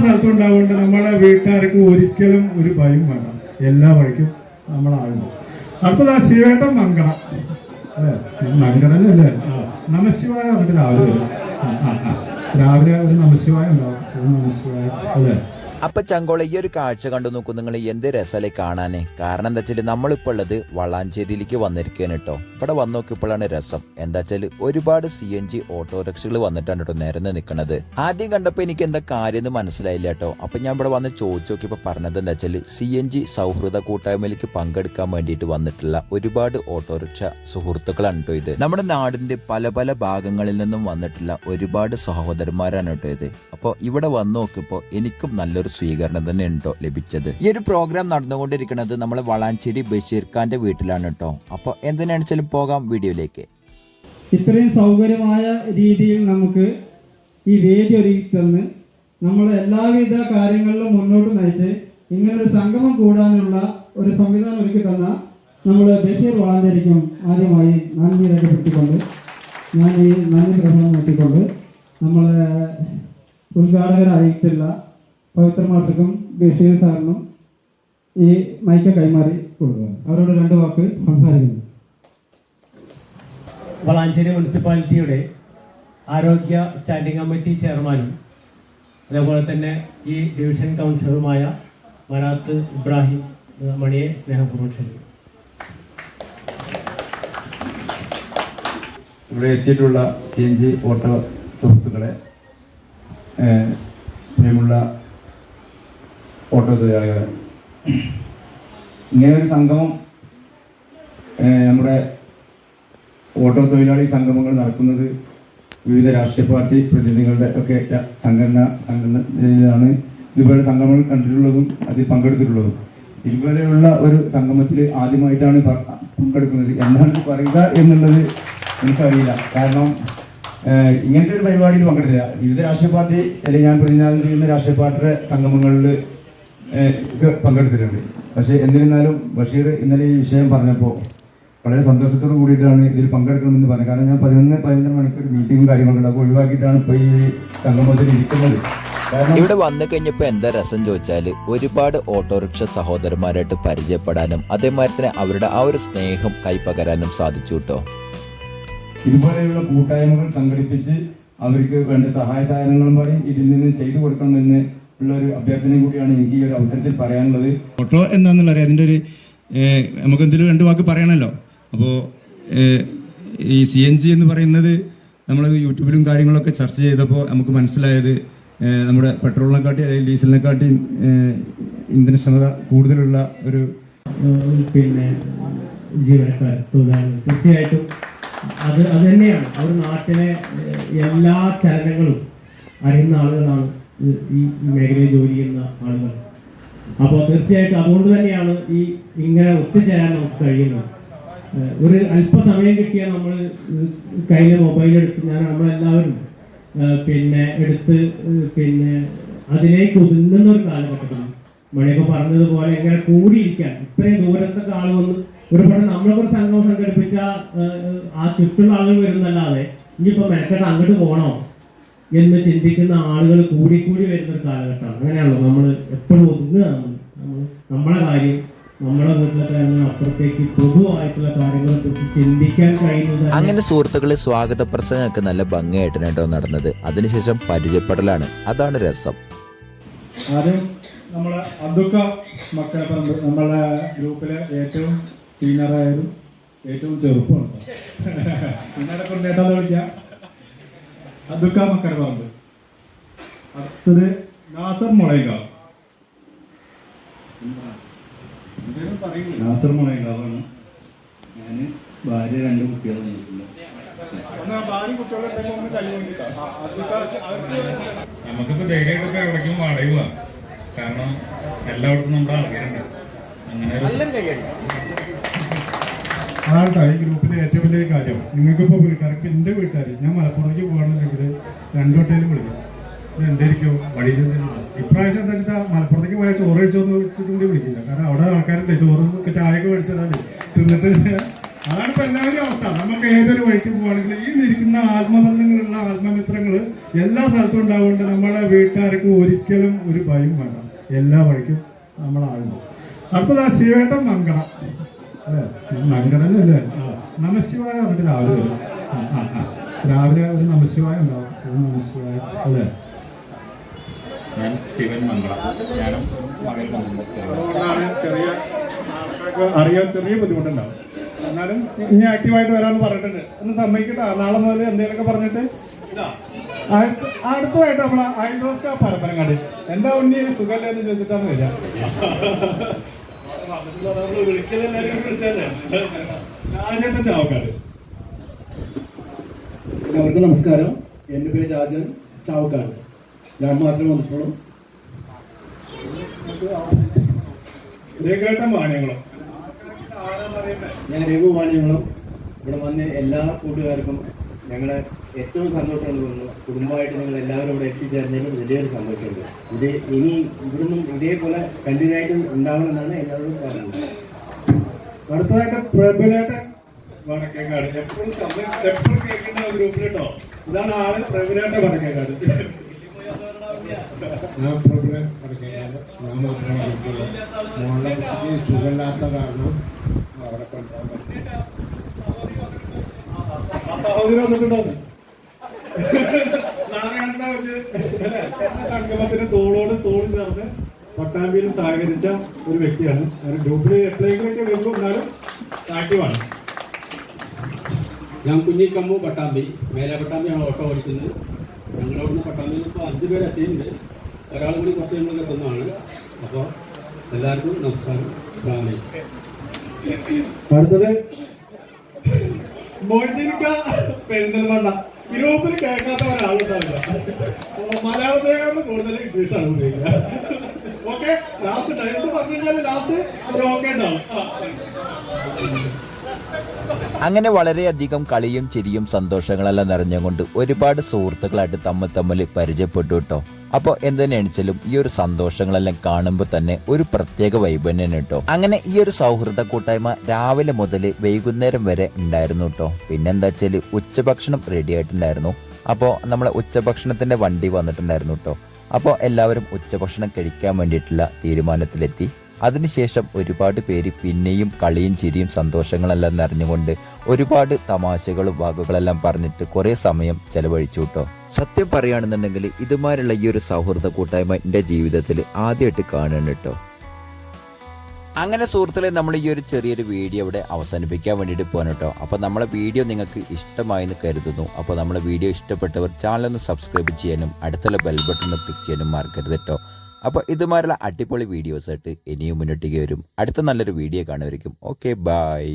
സ്ഥലത്തും ഉണ്ടാവുകൊണ്ട് നമ്മളെ വീട്ടുകാർക്ക് ഒരിക്കലും ഒരു ഭയം വേണ്ട. എല്ലാ വഴിക്കും നമ്മളാകുന്നു അടുത്തത് ആ ശിവേട്ടൻ മങ്കട അല്ലേ? മങ്കടനല്ലേ നമശിവായ പറഞ്ഞിട്ട് രാവിലെ. രാവിലെ ഒരു നമശിവായ ഉണ്ടാവും. നമശിവായ. അല്ലേ? അപ്പൊ ചങ്കോള ഈ ഒരു കാഴ്ച കണ്ടു നോക്കൂ നിങ്ങൾ എന്ത് രസമല്ലേ കാണാന്? കാരണം എന്താ വെച്ചാൽ നമ്മളിപ്പോൾ ഉള്ളത് വളാഞ്ചേരിയിലേക്ക് വന്നിരിക്കുകയാണ് കേട്ടോ. ഇവിടെ വന്ന് നോക്കിയപ്പോഴാണ് രസം. എന്താ വെച്ചാൽ ഒരുപാട് സി എൻ ജി ഓട്ടോറിക്ഷകൾ വന്നിട്ടാണ് കേട്ടോ നിരന്ന് നിൽക്കുന്നത് ആദ്യം കണ്ടപ്പോൾ എനിക്ക് എന്താ കാര്യം എന്ന് മനസ്സിലായില്ല കേട്ടോ. അപ്പൊ ഞാൻ ഇവിടെ വന്ന് ചോദിച്ചു നോക്കിയപ്പോൾ പറഞ്ഞത് എന്താ വെച്ചാൽ സി എൻ ജി സൗഹൃദ കൂട്ടായ്മയിലേക്ക് പങ്കെടുക്കാൻ വേണ്ടിയിട്ട് വന്നിട്ടുള്ള ഒരുപാട് ഓട്ടോറിക്ഷ സുഹൃത്തുക്കളാണ് കേട്ടോ ഇത്. നമ്മുടെ നാടിന്റെ പല പല ഭാഗങ്ങളിൽ നിന്നും വന്നിട്ടുള്ള ഒരുപാട് സഹോദരന്മാരാണ് കേട്ടോ ഇത്. അപ്പോൾ ഇവിടെ വന്ന് നോക്കിയപ്പോൾ എനിക്കും നല്ലൊരു സ്വീകരണം തന്നെ ഉണ്ടോ ലഭിച്ചത്? ഈ ഒരു പ്രോഗ്രാം നടന്നുകൊണ്ടിരിക്കുന്നത് നമ്മളെ വളാഞ്ചേരി ബഷീർ ഖാന്റെ വീട്ടിലാണ് കേട്ടോ. അപ്പോൾ എന്തിനാണെച്ചാലും പോകാം വീഡിയോയിലേക്ക്? ഇത്രയും സൗകര്യമായ രീതിയിൽ നമുക്ക് ഈ വേദി ഒരുക്കി തന്ന് നമ്മൾ എല്ലാവിധ കാര്യങ്ങളിലും മുന്നോട്ട് നയിച്ച് ഇങ്ങനൊരു സംഗമം കൂടാനുള്ള ഒരു സംവിധാനം ഒരുക്കി തന്ന നമ്മൾ ബഷീർ വളാഞ്ചേരിക്കും ആദ്യമായി നന്ദി രേഖപ്പെടുത്തിക്കൊണ്ട് ഞാൻ ഈ നന്ദി പ്രസംഗം നടത്തിക്കൊണ്ട് നമ്മളെ ഉദ്ഘാടകരായിട്ടുള്ള പവിത്ര മാഷക്കും ബഷീർ സാറിനും ഈ മൈക്ക് കൈമാറി കൊടുക്കുക. അവരോട് രണ്ട് വാക്ക് സംസാരിക്കുന്നു. വളാഞ്ചേരി മുനിസിപ്പാലിറ്റിയുടെ ആരോഗ്യ സ്റ്റാൻഡിംഗ് കമ്മിറ്റി ചെയർമാനും അതേപോലെ തന്നെ ഈ ഡിവിഷൻ കൗൺസിലറുമായ മനാത്ത് ഇബ്രാഹിം മണിയെ സ്നേഹപൂർവം ക്ഷണിക്കും ഇവിടെ എത്തിയിട്ടുള്ള സി എൻ ജി ഓട്ടോ സുഹൃത്തുക്കളെ പ്രിയമുള്ള ഓട്ടോ തൊഴിലാളികളെ ഇങ്ങനെ സംഗമം നമ്മുടെ ഓട്ടോ തൊഴിലാളി സംഗമങ്ങൾ നടക്കുന്നത് വിവിധ രാഷ്ട്രീയ പാർട്ടി പ്രതിനിധികളുടെ ഒക്കെ സംഘടന സംഘടനയിലാണ്. ഇതുപോലെ സംഗമങ്ങൾ കണ്ടിട്ടുള്ളതും അതിൽ പങ്കെടുത്തിട്ടുള്ളതും. ഇതുപോലെയുള്ള ഒരു സംഗമത്തിൽ ആദ്യമായിട്ടാണ് പങ്കെടുക്കുന്നത്. എന്താണ് പറയുക എന്നുള്ളത് എനിക്കറിയില്ല. കാരണം ഇങ്ങനത്തെ ഒരു പരിപാടിയിൽ പങ്കെടുത്തില്ല. വിവിധ രാഷ്ട്രീയ പാർട്ടി അല്ലെങ്കിൽ ഞാൻ പ്രതിനിധാനം ചെയ്യുന്ന രാഷ്ട്രീയ പാർട്ടിയുടെ സംഗമങ്ങളിൽ പങ്കെടുത്തിട്ടുണ്ട്. പക്ഷേ എന്നിരുന്നാലും ബഷീർ ഇന്നലെ ഈ വിഷയം പറഞ്ഞപ്പോൾ വളരെ സന്തോഷത്തോട് കൂടിയിട്ടാണ് ഇതിൽ പങ്കെടുക്കണമെന്ന് പറഞ്ഞത്. കാരണം ഞാൻ പതിനൊന്ന് പതിനൊന്നര മണിക്കൂർ മീറ്റിംഗും കാര്യങ്ങളുണ്ട് അപ്പോൾ ഒഴിവാക്കിയിട്ടാണ് ഇപ്പോൾ ഈ സംഗമത്തിൽ ഇരിക്കുന്നത്. ഇവിടെ വന്നു കഴിഞ്ഞപ്പോൾ എന്താ രസം ചോദിച്ചാൽ ഒരുപാട് ഓട്ടോറിക്ഷ സഹോദരന്മാരായിട്ട് പരിചയപ്പെടാനും അതേമാതിരി തന്നെ അവരുടെ ആ ഒരു സ്നേഹം കൈപ്പകരാനും സാധിച്ചു കേട്ടോ. ഇതുപോലെയുള്ള കൂട്ടായ്മകൾ സംഘടിപ്പിച്ച് അവർക്ക് വേണ്ട സഹായ സഹകരണങ്ങളും പറയും ഇതിൽ നിന്ന് ചെയ്തു കൊടുക്കണമെന്ന് ഉള്ള ഒരു അഭ്യർത്ഥനയും കൂടിയാണ് എനിക്ക് ഈ ഒരു അവസരത്തിൽ പറയാനുള്ളത്. ഓട്ടോ എന്താണെന്നുള്ള അറിയാം. അതിന്റെ ഒരു നമുക്ക് എന്തെങ്കിലും രണ്ട് വാക്ക് പറയണമല്ലോ. അപ്പോൾ ഈ സി എൻ ജി എന്ന് പറയുന്നത് നമ്മൾ യൂട്യൂബിലും കാര്യങ്ങളൊക്കെ ചർച്ച ചെയ്തപ്പോൾ നമുക്ക് മനസ്സിലായത് നമ്മുടെ പെട്രോളിനെക്കാട്ടി അല്ലെങ്കിൽ ഡീസലിനെക്കാട്ടി ഇന്ധനക്ഷമത കൂടുതലുള്ള ഒരു പിന്നെ ജീവനക്കാർ തൊഴിലാളികൾ. തീർച്ചയായിട്ടും അത് അത് തന്നെയാണ്. അവർ നാട്ടിലെ എല്ലാ ചലനങ്ങളും അറിയുന്ന ആളുകളാണ്. ഈ മേഖലയിൽ ജോലി ചെയ്യുന്ന ആളുകൾ. അപ്പോൾ തീർച്ചയായിട്ടും അതുകൊണ്ട് തന്നെയാണ് ഈ ഇങ്ങനെ ഒത്തുചേരാൻ നമുക്ക് കഴിയുന്നത്. ഒരു അല്പസമയം കിട്ടിയാൽ നമ്മൾ കയ്യിലെ മൊബൈൽ എടുത്ത് ഞാൻ നമ്മളെല്ലാവരും പിന്നെ എടുത്ത് പിന്നെ അതിലേക്ക് ഒതുങ്ങുന്ന ഒരു കാലഘട്ടമാണ് മണിയൊക്കെ പറഞ്ഞതുപോലെ ഇങ്ങനെ കൂടിയിരിക്കാൻ. ഇത്രയും ദൂരത്തൊക്കെ ആൾ വന്ന് ഒരുപാട് നമ്മളെ ഒരു സംഘം സംഘടിപ്പിച്ച ആ ചുറ്റുള്ള ആളുകൾ വരുന്നല്ലാതെ ഇനിയിപ്പോ മെനക്കെട്ട് അങ്ങോട്ട് പോകണോ? എന്ന് ചിന്തിക്കുന്ന ആളുകൾ കൂടി കൂടി വരുന്ന ഒരു കാലഘട്ടമാണ്. അങ്ങനെയാണല്ലോ നമ്മൾ എപ്പോഴും ഒതുങ്ങുകയാണ് നമ്മളെ കാര്യം നമ്മളെ വീട്ടിലെ കാര്യം അപ്പുറത്തേക്ക് പൊതുവായിട്ടുള്ള കാര്യങ്ങളെ കുറിച്ച് ചിന്തിക്കാൻ കഴിയുന്നത് അങ്ങനെ സുഹൃത്തുക്കളെ സ്വാഗത പ്രസംഗമൊക്കെ നല്ല ഭംഗിയായിട്ടാണ് കേട്ടോ നടന്നത്. അതിനുശേഷം പരിചയപ്പെടലാണ്. അതാണ് രസം. ആദ്യം നമ്മളെ അബ്ദുക്ക മക്കളെ നമ്മളെ ഗ്രൂപ്പിലെ ഏറ്റവും സീനിയറായതും ഏറ്റവും ചെറുപ്പമാണ് കൊണ്ട് വിളിക്കാം അബ്ദുക്ക മക്കളെ പറമ്പ് അടുത്തത് നാസർ മുളയങ്കാവ് നാസർ മുളയങ്കാവാണ് ഞാൻ ഭാര്യ രണ്ട് കുട്ടികളെ നമുക്കിപ്പോ ധൈര്യമായിട്ട് ഇപ്പൊ എവിടേക്കും വാടക പോവാം കാരണം എല്ലായിടത്തും നമ്മുടെ ആൾക്കാരുണ്ട്. അങ്ങനെ അതാണ് ഈ ഗ്രൂപ്പിലെ ഏറ്റവും വലിയ കാര്യം. നിങ്ങൾക്കിപ്പോൾ വീട്ടുകാർ ഇപ്പം എന്റെ വീട്ടുകാർ ഞാൻ മലപ്പുറത്തേക്ക് പോകണമെന്നുണ്ടെങ്കിൽ രണ്ടോട്ടേലും വിളിക്കും. എന്തായിരിക്കും? വഴിയിൽ ഇപ്രാവശ്യം എന്താ വെച്ചാൽ മലപ്പുറത്തേക്ക് പോയാൽ ചോറ് കഴിച്ചോന്ന് വെച്ചിട്ടുണ്ട് വിളിക്കില്ല. കാരണം അവിടെ ആൾക്കാരുണ്ട്. ചോറും ഒക്കെ ചായയൊക്കെ മേടിച്ചാൽ തിന്നിട്ട് അതാണ് ഇപ്പം എല്ലാവരും അവസ്ഥ. നമുക്ക് ഏതൊരു വഴിക്ക് പോവാണെങ്കിലും ഈ ഇരിക്കുന്ന ആത്മബന്ധങ്ങളുള്ള ആത്മമിത്രങ്ങൾ എല്ലാ സ്ഥലത്തും ഉണ്ടാവുകൊണ്ട് നമ്മളെ വീട്ടുകാർക്ക് ഒരിക്കലും ഒരു ഭയം വേണ്ട. എല്ലാ വഴിക്കും നമ്മളാകുന്നു. അടുത്തത് ആ ശിവേട്ടൻ മങ്കട അല്ലേ മങ്കടനല്ലേ ആ നമശിവായ പറഞ്ഞിട്ട് രാവിലെ വരും. ആ ആ ആ. രാവിലെ ഒരു നമശിവായ ഉണ്ടാവും. ഒരു നമശിവായ. അല്ലേ? ഞാൻ ശിവൻ മംഗള. ഞാനും ചെറിയ അറിയാൻ ചെറിയ ബുദ്ധിമുട്ടുണ്ടാവും. എന്നാലും ഇനി ആക്റ്റീവായിട്ട് വരാമെന്ന് പറഞ്ഞിട്ടുണ്ട്. ഒന്ന് സമ്മതിക്കട്ടെ. നാളെ മുതൽ എന്തെങ്കിലുമൊക്കെ പറഞ്ഞിട്ട് അടുത്തതായിട്ട് നമ്മളെ ഹൈദ്രോസ്ക പരപ്പനങ്ങാട്. എന്താ ഉണ്ണി? സുഖമല്ലേ എന്ന് ചോദിച്ചിട്ടാണ് വരിക. എല്ലാവർക്കും നമസ്കാരം. എന്റെ പേര് രാജൻ ചാവക്കാട്. ഞാൻ മാത്രമേ വന്നിട്ടുള്ളൂ. ഞാൻ രഘു വാണിയങ്ങളും ഇവിടെ വന്ന് എല്ലാ കൂട്ടുകാർക്കും ഞങ്ങളെ ഏറ്റവും സന്തോഷമാണ് തോന്നുന്നു കുടുംബമായിട്ട് നിങ്ങൾ എല്ലാവരും ഇവിടെ എത്തിച്ചേർന്നതിലും വലിയൊരു സന്തോഷമുണ്ട്. ഇത് ഇനി ഇവിടുന്നും ഇതേപോലെ കണ്ടിന്യൂ ആയിട്ട് ഉണ്ടാവണമെന്നാണ് എല്ലാവരും പറയുന്നത് അടുത്തതായിട്ട് പ്രബലേട്ടൻ വടക്കേക്കാട് എപ്പോഴും സമയം എപ്പോഴും കേൾക്കുന്ന ഗ്രൂപ്പിൽ കേട്ടോ ഇതാണ് ആൾ പ്രബലേട്ടൻ വടക്കേക്കാട് ഞാൻ പ്രഭുവിനെ പഠിക്കുന്നത് ഞാൻ മാത്രമേ പഠിക്കുള്ളൂ മോളുടെ കുട്ടിക്ക് സുഖമില്ലാത്ത കാരണം അവിടെ കൊണ്ടുപോകാൻ പറ്റും സഹോദരി വന്നിട്ടുണ്ടോ? സംഗമത്തിന് തോളോട് തോൾ ചേർന്ന് പട്ടാമ്പിയിൽ സഹകരിച്ച ഒരു വ്യക്തിയാണ്. ഗ്രൂപ്പിൽ എപ്പോഴെങ്കിലൊക്കെ വരുമ്പോൾ എന്നാലും ആക്റ്റീവാണ് ഞാൻ കുഞ്ഞിക്കമ്മു പട്ടാമ്പി. മേലെ പട്ടാമ്പിയാണ് ഓട്ടോ ഓടിക്കുന്നത്. ഞങ്ങളവിടുന്ന് പട്ടാമ്പിയിൽ ഇപ്പോൾ അഞ്ച് പേര് എത്തിയിട്ടുണ്ട്. ഒരാൾ കൂടി കുറച്ച് കഴിയുമ്പോൾ എത്തുന്നതാണ് അപ്പോൾ എല്ലാവർക്കും നമസ്കാരം. അടുത്തത് പെരിന്തൽമണ്ണ. ഗ്രൂപ്പിൽ കേൾക്കാത്ത ഒരാളുണ്ടാവില്ല മലയാളത്തിനേക്കാളും കൂടുതൽ ഇംഗ്ലീഷാണ് ഉപയോഗിക്കുക. ഓക്കെ ലാസ്റ്റ് ടൈം പറഞ്ഞു കഴിഞ്ഞാൽ ലാസ്റ്റ് ഒരു ഓക്കെ ഉണ്ടാവും. അങ്ങനെ വളരെയധികം കളിയും ചിരിയും സന്തോഷങ്ങളെല്ലാം നിറഞ്ഞുകൊണ്ട് ഒരുപാട് സുഹൃത്തുക്കളായിട്ട് തമ്മിൽ തമ്മിൽ പരിചയപ്പെട്ടു കേട്ടോ. അപ്പോൾ എന്തിനാണെച്ചാലും ഈ ഒരു സന്തോഷങ്ങളെല്ലാം കാണുമ്പോൾ തന്നെ ഒരു പ്രത്യേക വൈബ് തന്നെയാണ് കേട്ടോ. അങ്ങനെ ഈ ഒരു സൗഹൃദ കൂട്ടായ്മ രാവിലെ മുതൽ വൈകുന്നേരം വരെ ഉണ്ടായിരുന്നു കേട്ടോ. പിന്നെന്താ വെച്ചാൽ ഉച്ചഭക്ഷണം റെഡി ആയിട്ടുണ്ടായിരുന്നു. അപ്പോൾ നമ്മളെ ഉച്ചഭക്ഷണത്തിന്റെ വണ്ടി വന്നിട്ടുണ്ടായിരുന്നു കേട്ടോ. അപ്പോൾ എല്ലാവരും ഉച്ചഭക്ഷണം കഴിക്കാൻ വേണ്ടിയിട്ടുള്ള തീരുമാനത്തിലെത്തി. അതിനുശേഷം ഒരുപാട് പേര് പിന്നെയും കളിയും ചിരിയും സന്തോഷങ്ങളെല്ലാം നിറഞ്ഞുകൊണ്ട് ഒരുപാട് തമാശകളും വാക്കുകളെല്ലാം പറഞ്ഞിട്ട് കുറേ സമയം ചെലവഴിച്ചു കേട്ടോ സത്യം പറയുകയാണെന്നുണ്ടെങ്കിൽ ഇതുമാരുള്ള ഈ ഒരു സൗഹൃദ കൂട്ടായ്മ എന്റെ ജീവിതത്തിൽ ആദ്യമായിട്ട് കാണണം കേട്ടോ അങ്ങനെ സുഹൃത്തുക്കളെ നമ്മൾ ഈ ഒരു ചെറിയൊരു വീഡിയോ ഇവിടെ അവസാനിപ്പിക്കാൻ വേണ്ടിയിട്ട് പോകാൻ കേട്ടോ അപ്പോൾ നമ്മളെ വീഡിയോ നിങ്ങൾക്ക് ഇഷ്ടമായി എന്ന് കരുതുന്നു. അപ്പോൾ നമ്മളെ വീഡിയോ ഇഷ്ടപ്പെട്ടവർ ചാനൽ ഒന്ന് സബ്സ്ക്രൈബ് ചെയ്യാനും അടുത്തുള്ള ബെൽ ബട്ടൺ ഒന്ന് ക്ലിക്ക് ചെയ്യാനും മറക്കരുത് കേട്ടോ അപ്പോൾ ഇതുമാരുള്ള അടിപൊളി വീഡിയോസായിട്ട് ഇനിയും മുന്നോട്ടേക്ക് വരും. അടുത്ത നല്ലൊരു വീഡിയോ കാണുമായിരിക്കും ഓക്കെ ബൈ